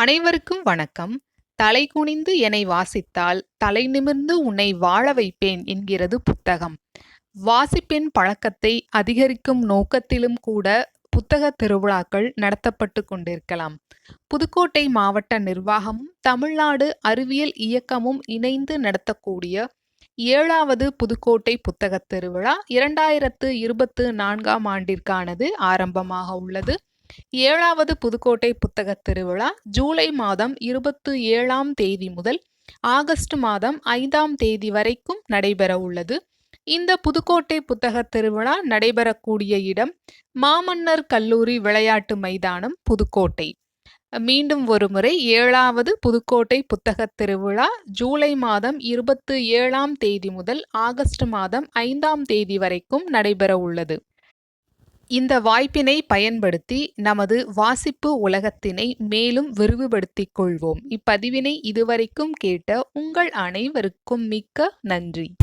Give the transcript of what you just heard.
அனைவருக்கும் வணக்கம். தலை குனிந்து என்னை வாசித்தால் தலை நிமிர்ந்து உன்னை வாழ வைப்பேன் என்கிறது புத்தகம். வாசிப்பின் பழக்கத்தை அதிகரிக்கும் நோக்கத்திலும் கூட புத்தக திருவிழாக்கள் நடத்தப்பட்டு கொண்டிருக்கலாம். புதுக்கோட்டை மாவட்ட நிர்வாகமும் தமிழ்நாடு அறிவியல் இயக்கமும் இணைந்து நடத்தக்கூடிய ஏழாவது புதுக்கோட்டை புத்தகத் திருவிழா இரண்டாயிரத்து இருபத்து நான்காம் ஆண்டிற்கானது ஆரம்பமாக உள்ளது. ஏழாவது புதுக்கோட்டை புத்தகத் திருவிழா ஜூலை மாதம் இருபத்து ஏழாம் தேதி முதல் ஆகஸ்ட் மாதம் ஐந்தாம் தேதி வரைக்கும் நடைபெற உள்ளது. இந்த புதுக்கோட்டை புத்தகத் திருவிழா நடைபெறக்கூடிய இடம் மாமன்னர் கல்லூரி விளையாட்டு மைதானம் புதுக்கோட்டை. மீண்டும் ஒருமுறை ஏழாவது புதுக்கோட்டை புத்தகத் திருவிழா ஜூலை மாதம் இருபத்து ஏழாம் தேதி முதல் ஆகஸ்ட் மாதம் ஐந்தாம் தேதி வரைக்கும் நடைபெற உள்ளது. இந்த வாய்ப்பினை பயன்படுத்தி நமது வாசிப்பு உலகத்தினை மேலும் விரிவுபடுத்திக் கொள்வோம். இப்பதிவினை இதுவரைக்கும் கேட்ட உங்கள் அனைவருக்கும் மிக்க நன்றி.